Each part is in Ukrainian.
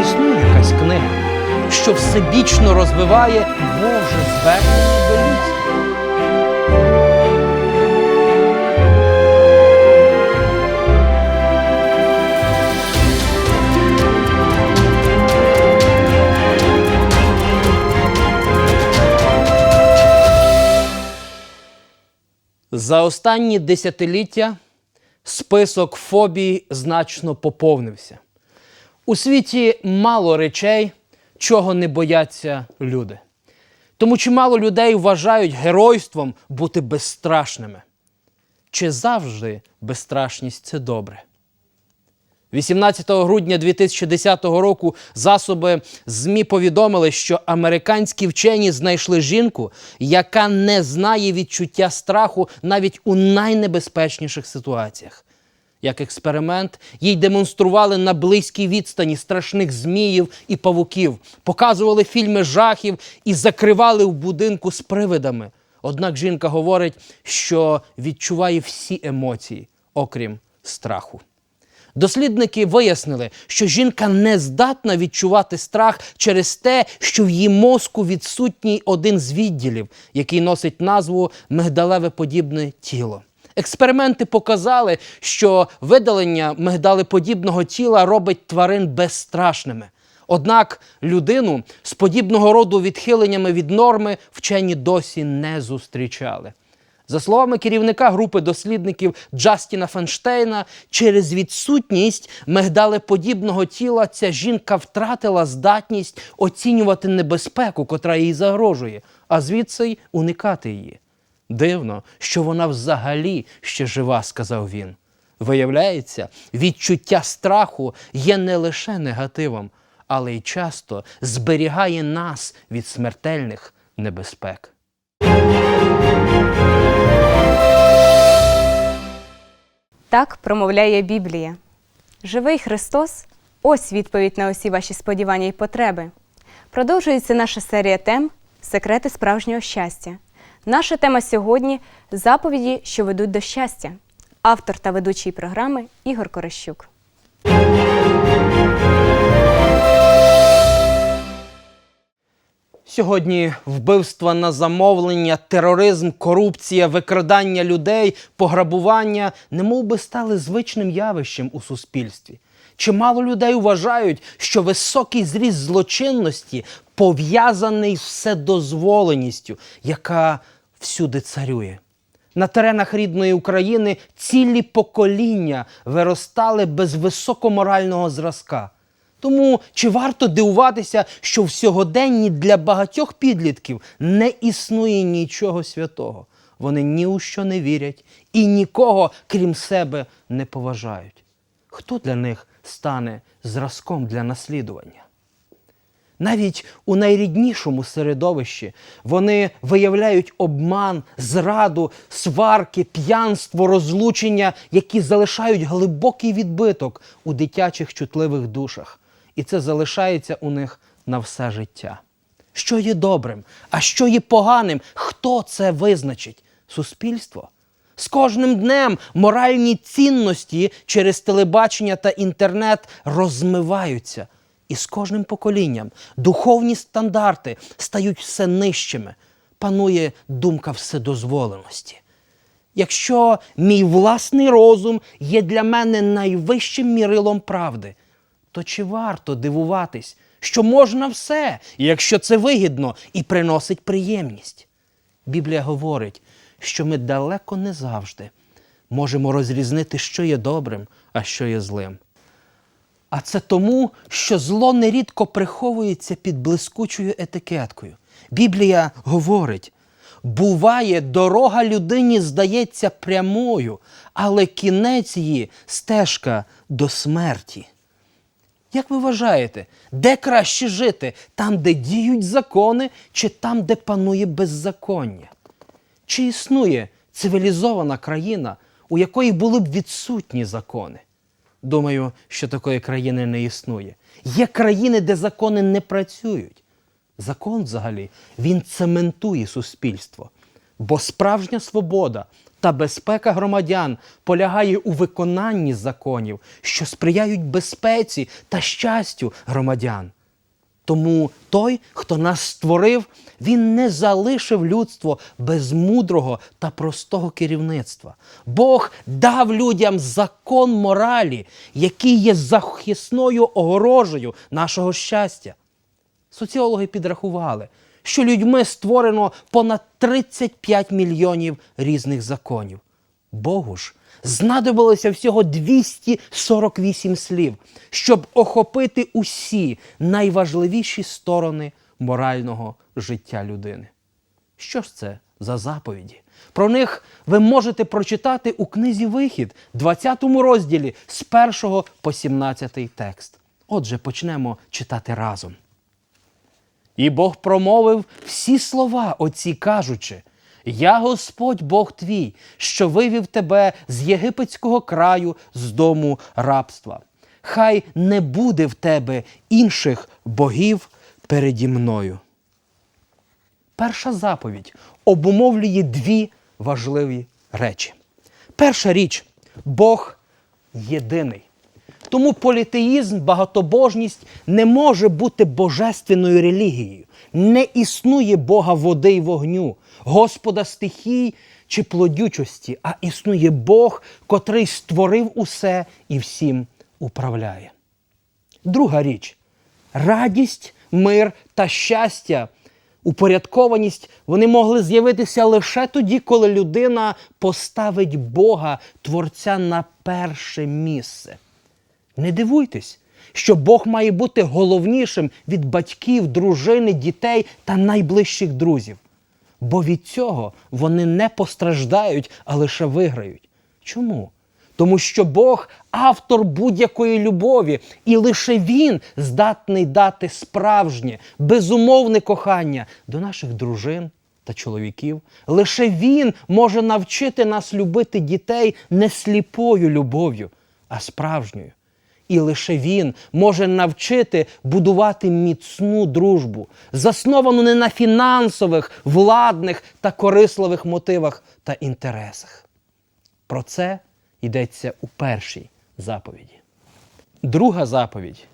існує якась книга, що всебічно розвиває Боже звернення до людства? За останні десятиліття список фобій значно поповнився. У світі мало речей, чого не бояться люди. Тому чимало людей вважають геройством бути безстрашними. Чи завжди безстрашність це добре? 18 грудня 2010 року засоби ЗМІ повідомили, що американські вчені знайшли жінку, яка не знає відчуття страху навіть у найнебезпечніших ситуаціях. Як експеримент, їй демонстрували на близькій відстані страшних зміїв і павуків, показували фільми жахів і закривали в будинку з привидами. Однак жінка говорить, що відчуває всі емоції, окрім страху. Дослідники вияснили, що жінка не здатна відчувати страх через те, що в її мозку відсутній один з відділів, який носить назву мигдалеве-подібне тіло. Експерименти показали, що видалення мигдалеподібного тіла робить тварин безстрашними. Однак людину з подібного роду відхиленнями від норми вчені досі не зустрічали. За словами керівника групи дослідників Джастіна Фенштейна, через відсутність мигдалеподібного тіла ця жінка втратила здатність оцінювати небезпеку, котра їй загрожує, а звідси й уникати її. Дивно, що вона взагалі ще жива, сказав він. Виявляється, відчуття страху є не лише негативом, але й часто зберігає нас від смертельних небезпек. Так промовляє Біблія. Живий Христос ось відповідь на усі ваші сподівання і потреби. Продовжується наша серія тем Секрети справжнього щастя. Наша тема сьогодні заповіді, що ведуть до щастя. Автор та ведучий програми Ігор Корощук. Сьогодні вбивства на замовлення, тероризм, корупція, викрадання людей, пограбування немов би стали звичним явищем у суспільстві. Чимало людей вважають, що високий зріст злочинності пов'язаний з вседозволеністю, яка всюди царює. На теренах рідної України цілі покоління виростали без високоморального зразка. Тому чи варто дивуватися, що в сьогоденні для багатьох підлітків не існує нічого святого? Вони ні у що не вірять і нікого, крім себе, не поважають. Хто для них стане зразком для наслідування? Навіть у найріднішому середовищі вони виявляють обман, зраду, сварки, п'янство, розлучення, які залишають глибокий відбиток у дитячих чутливих душах. І це залишається у них на все життя. Що є добрим, а що є поганим? Хто це визначить? Суспільство? З кожним днем моральні цінності через телебачення та інтернет розмиваються. І з кожним поколінням духовні стандарти стають все нижчими. Панує думка вседозволеності. Якщо мій власний розум є для мене найвищим мірилом правди, то чи варто дивуватись, що можна все, якщо це вигідно і приносить приємність? Біблія говорить, що ми далеко не завжди можемо розрізнити, що є добрим, а що є злим. А це тому, що зло нерідко приховується під блискучою етикеткою. Біблія говорить: буває, дорога людині здається прямою, але кінець її стежка до смерті. Як ви вважаєте, де краще жити? Там, де діють закони, чи там, де панує беззаконня? Чи існує цивілізована країна, у якої були б відсутні закони? Думаю, що такої країни не існує. Є країни, де закони не працюють. Закон взагалі він цементує суспільство. Бо справжня свобода та безпека громадян полягає у виконанні законів, що сприяють безпеці та щастю громадян. Тому той, хто нас створив, він не залишив людство без мудрого та простого керівництва. Бог дав людям закон моралі, який є захисною огорожею нашого щастя. Соціологи підрахували, що людьми створено понад 35 мільйонів різних законів. Богу ж знадобилося всього 248 слів, щоб охопити усі найважливіші сторони морального життя людини. Що ж це за заповіді? Про них ви можете прочитати у книзі Вихід, 20 розділі з 1 по 17 текст. Отже, почнемо читати разом. І Бог промовив всі слова оці, кажучи: Я Господь Бог твій, що вивів тебе з єгипетського краю, з дому рабства. Хай не буде в тебе інших богів переді мною. Перша заповідь обумовлює дві важливі речі. Перша річ Бог єдиний. Тому політеїзм, багатобожність не може бути божественною релігією. Не існує Бога води й вогню, Господа стихій чи плодючості, а існує Бог, котрий створив усе і всім управляє. Друга річ радість, мир та щастя, упорядкованість вони могли з'явитися лише тоді, коли людина поставить Бога, Творця на перше місце. Не дивуйтесь, що Бог має бути головнішим від батьків, дружини, дітей та найближчих друзів. Бо від цього вони не постраждають, а лише виграють. Чому? Тому що Бог автор будь-якої любові, і лише Він здатний дати справжнє, безумовне кохання до наших дружин та чоловіків. Лише Він може навчити нас любити дітей не сліпою любов'ю, а справжньою. І лише він може навчити будувати міцну дружбу, засновану не на фінансових, владних та корисливих мотивах та інтересах. Про це йдеться у першій заповіді. Друга заповідь: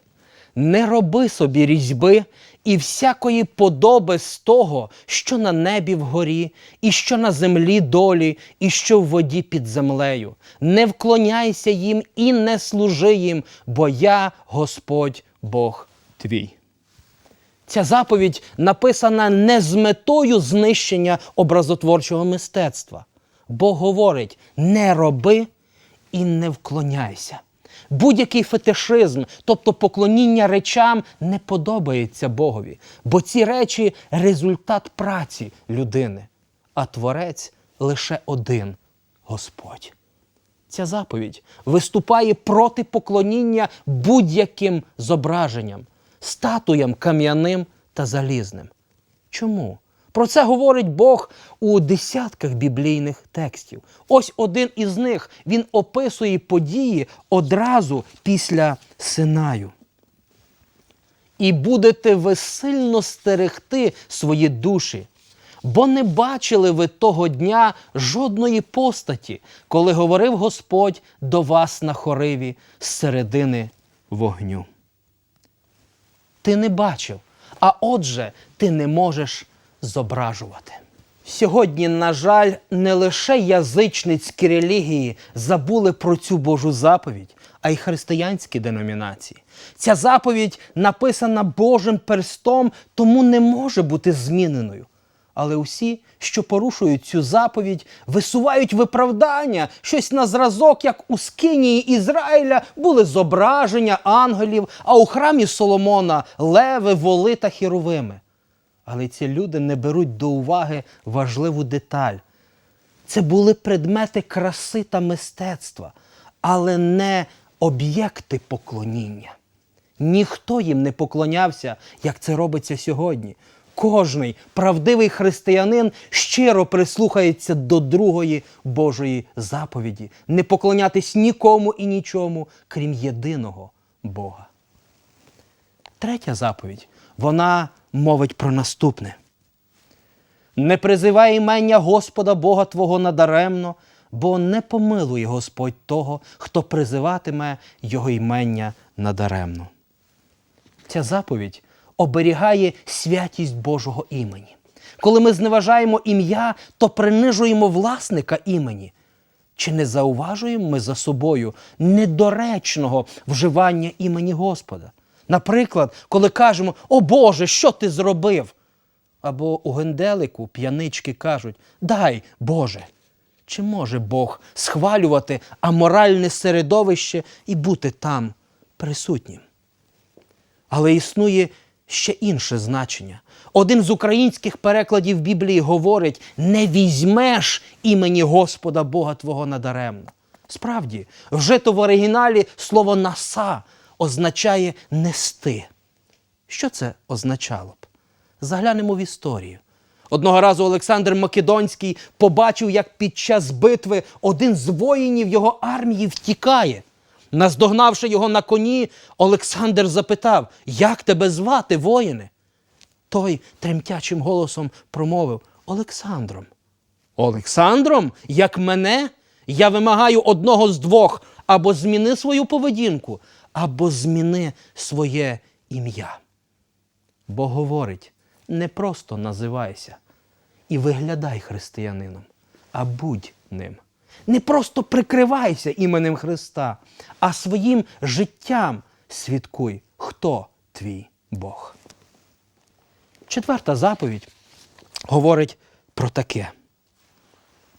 не роби собі різьби і всякої подоби з того, що на небі вгорі, і що на землі долі, і що в воді під землею. Не вклоняйся їм і не служи їм, бо я Господь Бог твій. Ця заповідь написана не з метою знищення образотворчого мистецтва. Бог говорить: не роби і не вклоняйся. Будь-який фетишизм, тобто поклоніння речам, не подобається Богові, бо ці речі результат праці людини, а творець лише один Господь. Ця заповідь виступає проти поклоніння будь-яким зображенням, статуям кам'яним та залізним. Чому? Про це говорить Бог у десятках біблійних текстів. Ось один із них він описує події одразу після Синаю. І будете ви сильно стерегти свої душі, бо не бачили ви того дня жодної постаті, коли говорив Господь до вас на хориві з середини вогню. Ти не бачив, а отже, ти не можеш зображувати. Сьогодні, на жаль, не лише язичницькі релігії забули про цю Божу заповідь, а й християнські деномінації. Ця заповідь написана Божим перстом, тому не може бути зміненою. Але усі, що порушують цю заповідь, висувають виправдання, щось на зразок, як у Скинії Ізраїля були зображення ангелів, а у храмі Соломона леви, воли та хіровими. Але ці люди не беруть до уваги важливу деталь. Це були предмети краси та мистецтва, але не об'єкти поклоніння. Ніхто їм не поклонявся, як це робиться сьогодні. Кожний правдивий християнин щиро прислухається до другої Божої заповіді не поклонятись нікому і нічому, крім єдиного Бога. Третя заповідь вона мовить про наступне. Не призивай імення Господа Бога Твого надаремно, бо не помилує Господь того, хто призиватиме Його імення надаремно. Ця заповідь оберігає святість Божого імені. Коли ми зневажаємо ім'я, то принижуємо власника імені. Чи не зауважуємо ми за собою недоречного вживання імені Господа? Наприклад, коли кажемо О Боже, що ти зробив? Або у генделику п'янички кажуть Дай Боже. Чи може Бог схвалювати аморальне середовище і бути там присутнім? Але існує ще інше значення. Один з українських перекладів Біблії говорить: не візьмеш імені Господа Бога Твого надаремно. Справді, вжито в оригіналі слово наса означає нести. Що це означало б? Заглянемо в історію. Одного разу Олександр Македонський побачив, як під час битви один з воїнів його армії втікає. Наздогнавши його на коні, Олександр запитав: Як тебе звати, воїне? Той тремтячим голосом промовив Олександром. Олександром, як мене, я вимагаю одного з двох або зміни свою поведінку, або зміни своє ім'я. Бо говорить, не просто називайся і виглядай християнином, а будь ним. Не просто прикривайся іменем Христа, а своїм життям свідкуй, хто твій Бог. Четверта заповідь говорить про таке.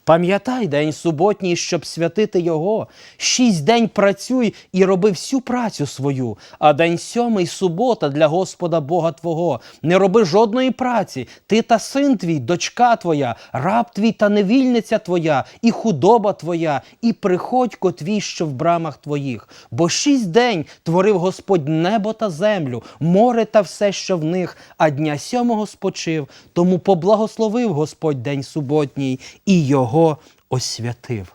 Пам'ятай день суботній, щоб святити його. Шість день працюй і роби всю працю свою, а день сьомий субота для Господа Бога Твого. Не роби жодної праці. Ти та син твій, дочка твоя, раб твій та невільниця твоя, і худоба твоя, і приходько твій, що в брамах твоїх. Бо шість день творив Господь небо та землю, море та все, що в них, а дня сьомого спочив. Тому поблагословив Господь день суботній і його освятив.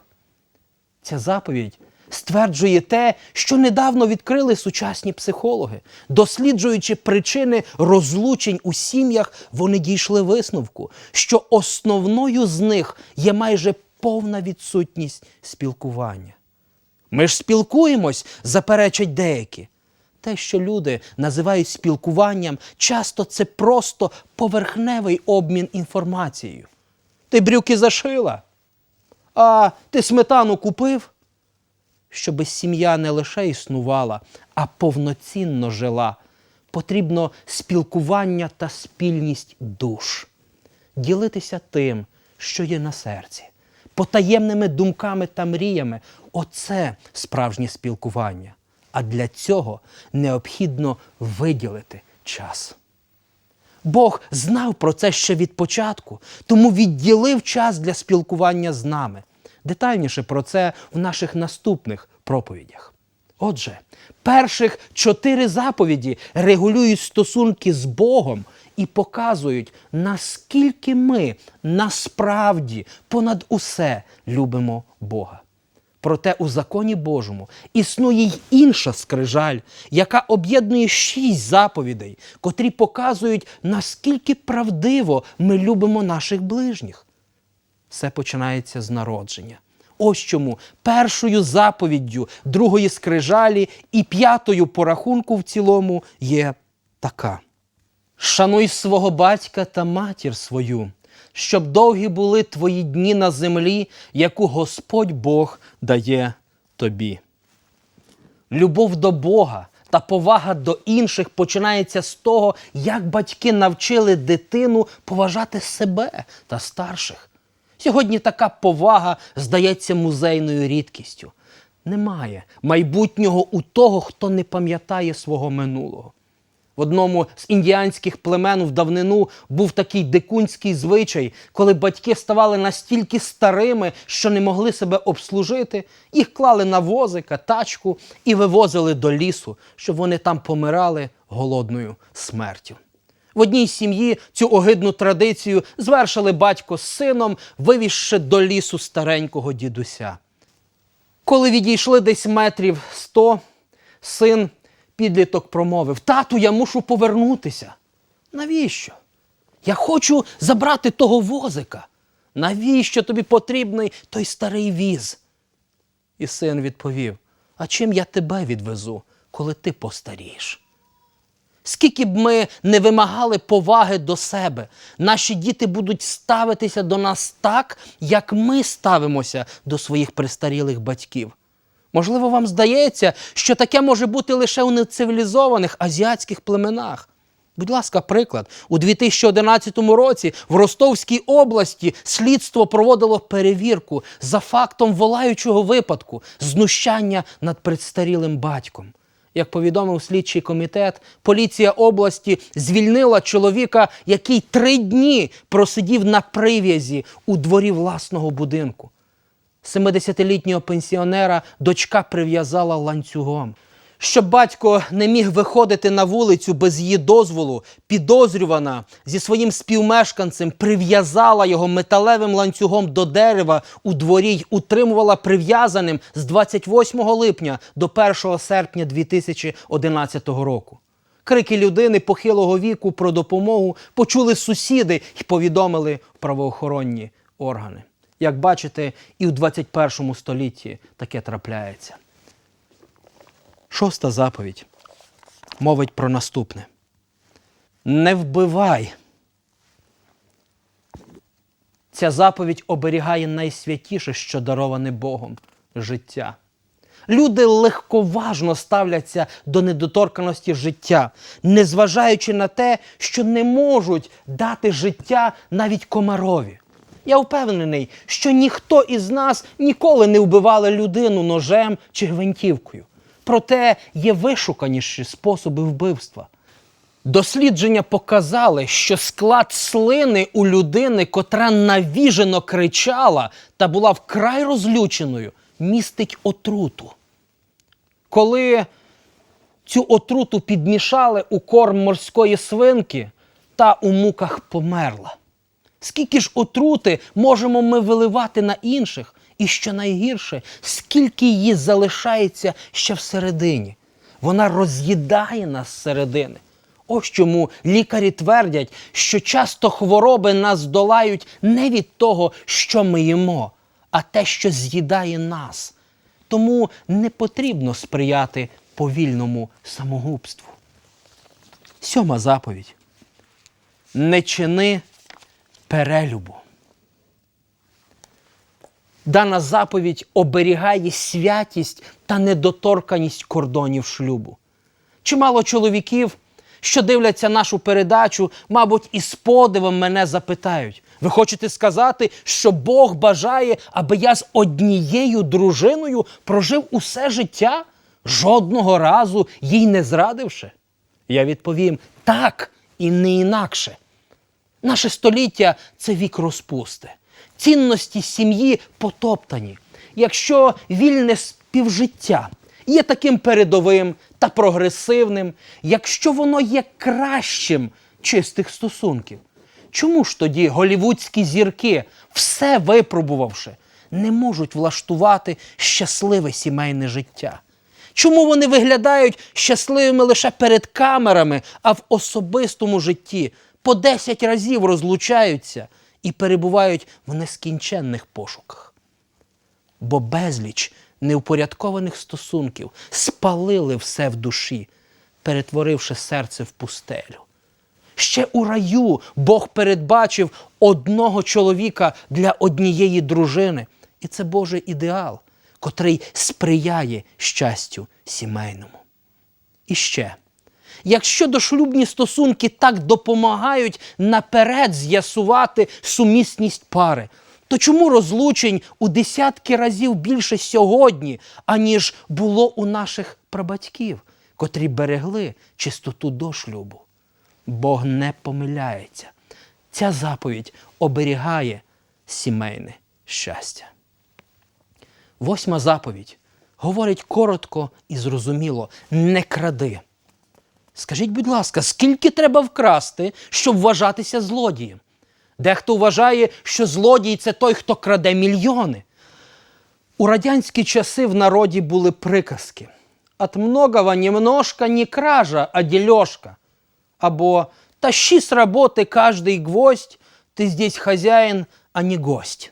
Ця заповідь стверджує те, що недавно відкрили сучасні психологи. Досліджуючи причини розлучень у сім'ях, вони дійшли висновку, що основною з них є майже повна відсутність спілкування. Ми ж спілкуємось, заперечать деякі. Те, що люди називають спілкуванням, часто це просто поверхневий обмін інформацією. Ти брюки зашила, а ти сметану купив, щоби сім'я не лише існувала, а повноцінно жила. Потрібно спілкування та спільність душ, ділитися тим, що є на серці, потаємними думками та мріями оце справжнє спілкування. А для цього необхідно виділити час. Бог знав про це ще від початку, тому відділив час для спілкування з нами. Детальніше про це в наших наступних проповідях. Отже, перших чотири заповіді регулюють стосунки з Богом і показують, наскільки ми насправді понад усе любимо Бога. Проте у законі Божому існує й інша скрижаль, яка об'єднує шість заповідей, котрі показують, наскільки правдиво ми любимо наших ближніх. Все починається з народження. Ось чому першою заповіддю другої скрижалі і п'ятою по рахунку в цілому є така: Шануй свого батька та матір свою, щоб довгі були твої дні на землі, яку Господь Бог дає тобі. Любов до Бога та повага до інших починається з того, як батьки навчили дитину поважати себе та старших. Сьогодні така повага здається музейною рідкістю. Немає майбутнього у того, хто не пам'ятає свого минулого. В одному з індіанських племен в давнину був такий дикунський звичай, коли батьки ставали настільки старими, що не могли себе обслужити, їх клали на возика, тачку і вивозили до лісу, щоб вони там помирали голодною смертю. В одній сім'ї цю огидну традицію звершили батько з сином, вивізши до лісу старенького дідуся. Коли відійшли десь метрів сто, син підліток промовив: Тату, я мушу повернутися. Навіщо? Я хочу забрати того возика. Навіщо тобі потрібний той старий віз? І син відповів: А чим я тебе відвезу, коли ти постарієш? Скільки б ми не вимагали поваги до себе, наші діти будуть ставитися до нас так, як ми ставимося до своїх престарілих батьків. Можливо, вам здається, що таке може бути лише у нецивілізованих азіатських племенах. Будь ласка, приклад. У 2011 році в Ростовській області слідство проводило перевірку за фактом волаючого випадку знущання над предстарілим батьком. Як повідомив слідчий комітет, поліція області звільнила чоловіка, який три дні просидів на прив'язі у дворі власного будинку. 70-літнього пенсіонера дочка прив'язала ланцюгом. Щоб батько не міг виходити на вулицю без її дозволу, підозрювана зі своїм співмешканцем прив'язала його металевим ланцюгом до дерева у дворі й утримувала прив'язаним з 28 липня до 1 серпня 2011 року. Крики людини похилого віку про допомогу почули сусіди і повідомили правоохоронні органи. Як бачите, і у 21 столітті таке трапляється. Шоста заповідь мовить про наступне: Не вбивай. Ця заповідь оберігає найсвятіше, що дароване Богом життя. Люди легковажно ставляться до недоторканості життя, незважаючи на те, що не можуть дати життя навіть комарові. Я впевнений, що ніхто із нас ніколи не вбивали людину ножем чи гвинтівкою. Проте є вишуканіші способи вбивства. Дослідження показали, що склад слини у людини, котра навіжено кричала та була вкрай розлюченою, містить отруту. Коли цю отруту підмішали у корм морської свинки, та у муках померла. Скільки ж отрути можемо ми виливати на інших, і що найгірше, скільки її залишається ще всередині? Вона роз'їдає нас зсередини. Ось чому лікарі твердять, що часто хвороби нас долають не від того, що ми їмо, а те, що з'їдає нас. Тому не потрібно сприяти повільному самогубству. Сьома заповідь. Не чини перелюбу. Дана заповідь оберігає святість та недоторканість кордонів шлюбу. Чимало чоловіків, що дивляться нашу передачу, мабуть, із подивом мене запитають: ви хочете сказати, що Бог бажає, аби я з однією дружиною прожив усе життя, жодного разу їй не зрадивши? Я відповім: так і не інакше. Наше століття це вік розпусти. Цінності сім'ї потоптані. Якщо вільне співжиття є таким передовим та прогресивним, якщо воно є кращим чистих стосунків, чому ж тоді голівудські зірки, все випробувавши, не можуть влаштувати щасливе сімейне життя? Чому вони виглядають щасливими лише перед камерами, а в особистому житті по 10 разів розлучаються і перебувають в нескінченних пошуках? Бо безліч неупорядкованих стосунків спалили все в душі, перетворивши серце в пустелю. Ще у раю Бог передбачив одного чоловіка для однієї дружини, і це Божий ідеал, котрий сприяє щастю сімейному. І ще, якщо дошлюбні стосунки так допомагають наперед з'ясувати сумісність пари, то чому розлучень у десятки разів більше сьогодні, аніж було у наших прабатьків, котрі берегли чистоту до шлюбу? Бог не помиляється. Ця заповідь оберігає сімейне щастя. Восьма заповідь говорить коротко і зрозуміло: не кради. Скажіть, будь ласка, скільки треба вкрасти, щоб вважатися злодієм? Дехто вважає, що злодій це той, хто краде мільйони. У радянські часи в народі були приказки: «От многого немножко не кража, а дільошка. Або «Тащи с работы каждый гвоздь, ты здесь хозяин, ані гость.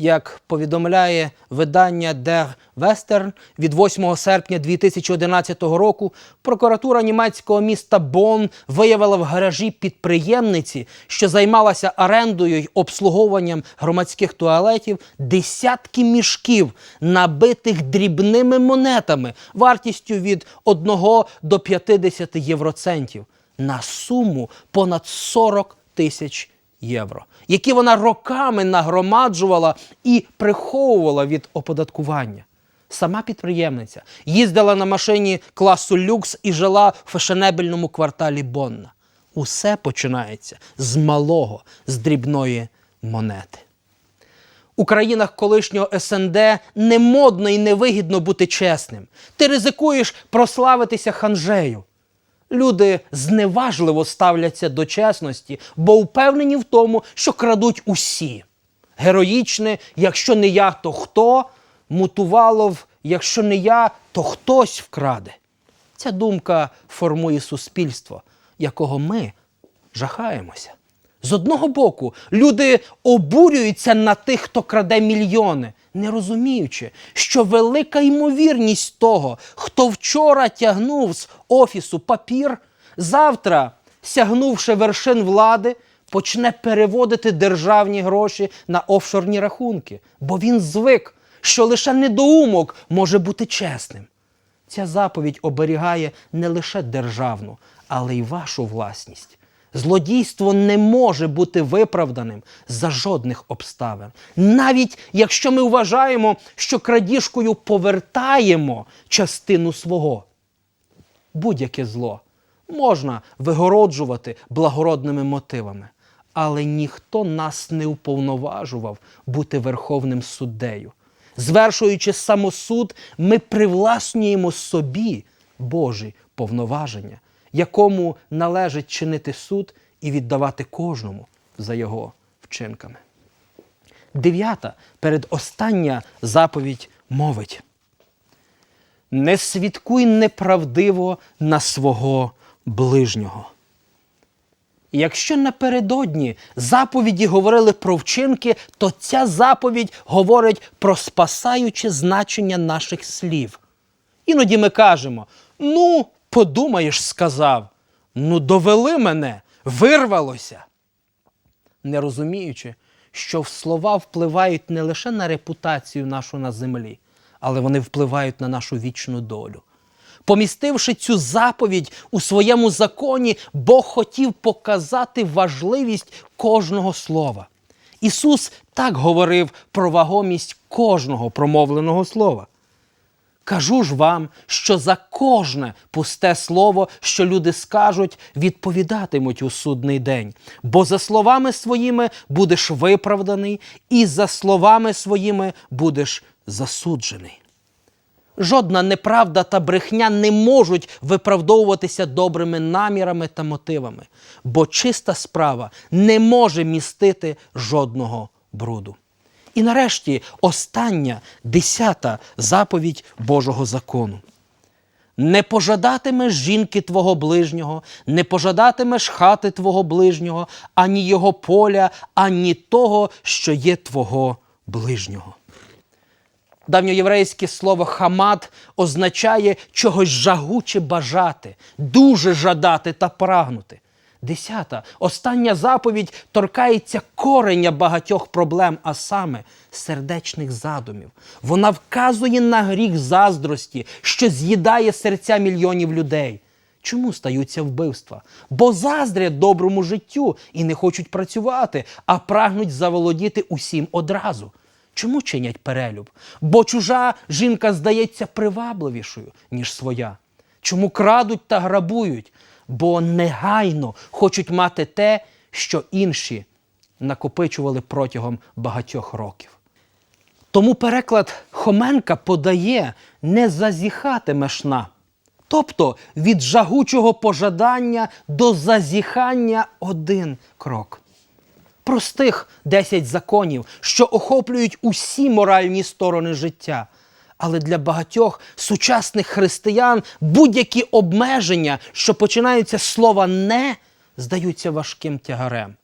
Як повідомляє видання Der Western від 8 серпня 2011 року, прокуратура німецького міста Бонн виявила в гаражі підприємниці, що займалася орендою й обслуговуванням громадських туалетів, десятки мішків, набитих дрібними монетами вартістю від 1 до 50 євроцентів. На суму понад 40 тисяч євро, які вона роками нагромаджувала і приховувала від оподаткування. Сама підприємниця їздила на машині класу люкс і жила в фешенебельному кварталі Бонна. Усе починається з малого, з дрібної монети. У країнах колишнього СНД не модно і невигідно бути чесним. Ти ризикуєш прославитися ханжею. Люди зневажливо ставляться до чесності, бо впевнені в тому, що крадуть усі. Героїчне, якщо не я, то хто? Мутувалов, якщо не я, то хтось вкраде. Ця думка формує суспільство, якого ми жахаємося. З одного боку, люди обурюються на тих, хто краде мільйони, не розуміючи, що велика ймовірність того, хто вчора тягнув з офісу папір, завтра, сягнувши вершин влади, почне переводити державні гроші на офшорні рахунки, бо він звик, що лише недоумок може бути чесним. Ця заповідь оберігає не лише державну, але й вашу власність. Злодійство не може бути виправданим за жодних обставин. Навіть якщо ми вважаємо, що крадіжкою повертаємо частину свого. Будь-яке зло можна вигороджувати благородними мотивами, але ніхто нас не уповноважував бути верховним суддею. Звершуючи самосуд, ми привласнюємо собі Божі повноваження, якому належить чинити суд і віддавати кожному за його вчинками. Дев'ята передостання заповідь мовить. Не свідкуй неправдиво на свого ближнього. Якщо напередодні заповіді говорили про вчинки, то ця заповідь говорить про спасаюче значення наших слів. Іноді ми кажемо: ну, подумаєш, сказав, ну, довели мене, вирвалося. Не розуміючи, що слова впливають не лише на репутацію нашу на землі, але вони впливають на нашу вічну долю. Помістивши цю заповідь у своєму законі, Бог хотів показати важливість кожного слова. Ісус так говорив про вагомість кожного промовленого слова. Кажу ж вам, що за кожне пусте слово, що люди скажуть, відповідатимуть у судний день. Бо за словами своїми будеш виправданий, і за словами своїми будеш засуджений. Жодна неправда та брехня не можуть виправдовуватися добрими намірами та мотивами, бо чиста справа не може містити жодного бруду. І нарешті остання десята заповідь Божого закону. Не пожадатимеш жінки твого ближнього, не пожадатимеш хати твого ближнього, ані його поля, ані того, що є твого ближнього. Давньоєврейське слово хамат означає чогось жагуче бажати, дуже жадати та прагнути. Десята, остання заповідь торкається кореня багатьох проблем, а саме сердечних задумів. Вона вказує на гріх заздрості, що з'їдає серця мільйонів людей. Чому стаються вбивства? Бо заздрять доброму життю і не хочуть працювати, а прагнуть заволодіти усім одразу. Чому чинять перелюб? Бо чужа жінка здається привабливішою, ніж своя. Чому крадуть та грабують? Бо негайно хочуть мати те, що інші накопичували протягом багатьох років. Тому переклад Хоменка подає не зазіхатиме на. Тобто від жагучого пожадання до зазіхання один крок. Простих 10 законів, що охоплюють усі моральні сторони життя. Але для багатьох сучасних християн будь-які обмеження, що починаються з слова не, здаються важким тягарем.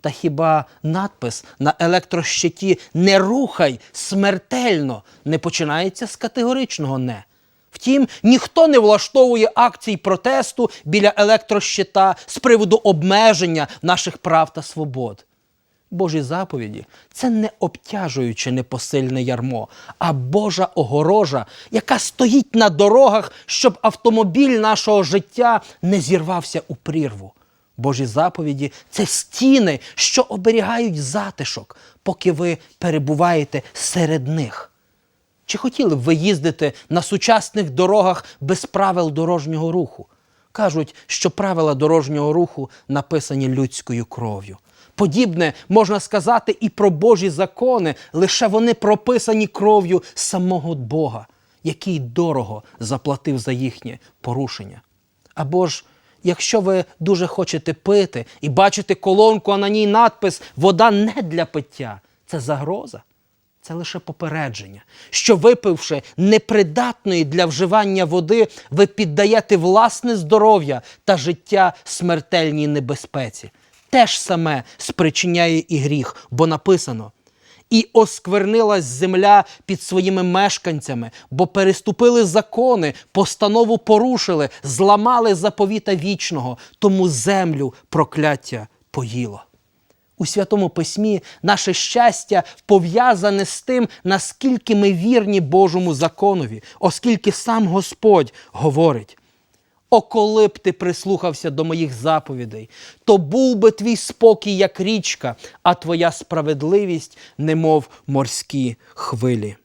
Та хіба надпис на електрощиті не рухай смертельно не починається з категоричного не? Втім, ніхто не влаштовує акцій протесту біля електрощита з приводу обмеження наших прав та свобод. Божі заповіді це не обтяжуюче непосильне ярмо, а Божа огорожа, яка стоїть на дорогах, щоб автомобіль нашого життя не зірвався у прірву. Божі заповіді це стіни, що оберігають затишок, поки ви перебуваєте серед них. Чи хотіли б ви їздити на сучасних дорогах без правил дорожнього руху? Кажуть, що правила дорожнього руху написані людською кров'ю. Подібне можна сказати і про Божі закони, лише вони прописані кров'ю самого Бога, який дорого заплатив за їхнє порушення. Або ж, якщо ви дуже хочете пити і бачите колонку, а на ній надпис Вода не для пиття, це загроза. Це лише попередження, що випивши непридатної для вживання води, ви піддаєте власне здоров'я та життя смертельній небезпеці. Те ж саме спричиняє і гріх, бо написано. І осквернилась земля під своїми мешканцями, бо переступили закони, постанову порушили, зламали заповіта вічного, тому землю прокляття поїло. У Святому Письмі наше щастя пов'язане з тим, наскільки ми вірні Божому законові, оскільки сам Господь говорить. О, коли б ти прислухався до моїх заповідей, то був би твій спокій, як річка, а твоя справедливість, немов морські хвилі.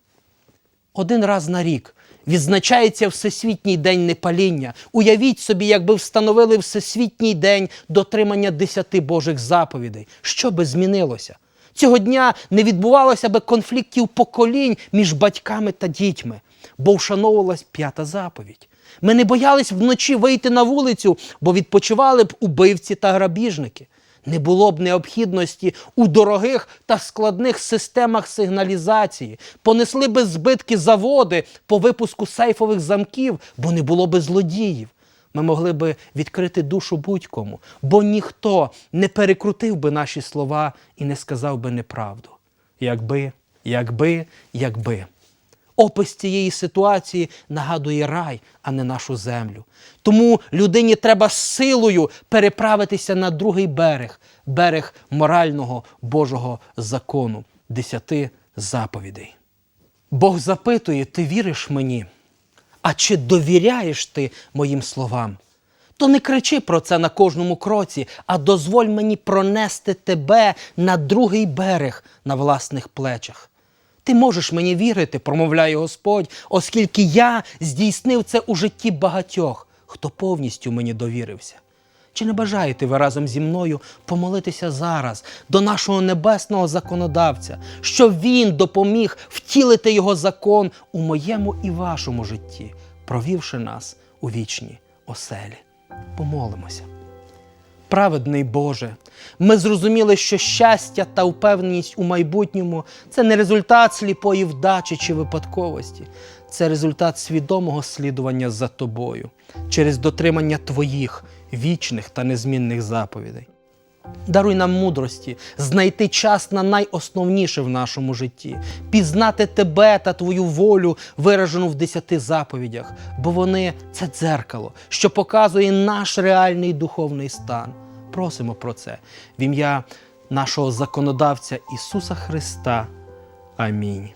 Один раз на рік відзначається Всесвітній день непаління. Уявіть собі, якби встановили Всесвітній день дотримання десяти Божих заповідей. Що би змінилося? Цього дня не відбувалося би конфліктів поколінь між батьками та дітьми, бо вшановувалась п'ята заповідь. Ми не боялись вночі вийти на вулицю, бо відпочивали б убивці та грабіжники. Не було б необхідності у дорогих та складних системах сигналізації, понесли би збитки заводи по випуску сейфових замків, бо не було би злодіїв. Ми могли би відкрити душу будь-кому, бо ніхто не перекрутив би наші слова і не сказав би неправду. Якби, якби, якби. Опис цієї ситуації нагадує рай, а не нашу землю. Тому людині треба силою переправитися на другий берег, берег морального Божого закону, десяти заповідей. Бог запитує, ти віриш мені? А чи довіряєш ти моїм словам? То не кричи про це на кожному кроці, а дозволь мені пронести тебе на другий берег на власних плечах. Ти можеш мені вірити, промовляє Господь, оскільки я здійснив це у житті багатьох, хто повністю мені довірився. Чи не бажаєте ви разом зі мною помолитися зараз до нашого небесного законодавця, щоб він допоміг втілити його закон у моєму і вашому житті, провівши нас у вічні оселі? Помолимося. Праведний Боже, ми зрозуміли, що щастя та впевненість у майбутньому це не результат сліпої вдачі чи випадковості, це результат свідомого слідування за тобою через дотримання твоїх вічних та незмінних заповідей. Даруй нам мудрості, знайти час на найосновніше в нашому житті, пізнати тебе та твою волю, виражену в десяти заповідях, бо вони це дзеркало, що показує наш реальний духовний стан. Просимо про це в ім'я нашого законодавця Ісуса Христа. Амінь.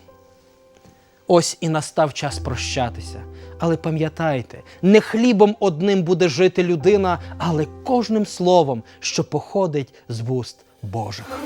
Ось і настав час прощатися. Але пам'ятайте, не хлібом одним буде жити людина, але кожним словом, що походить з вуст Божих.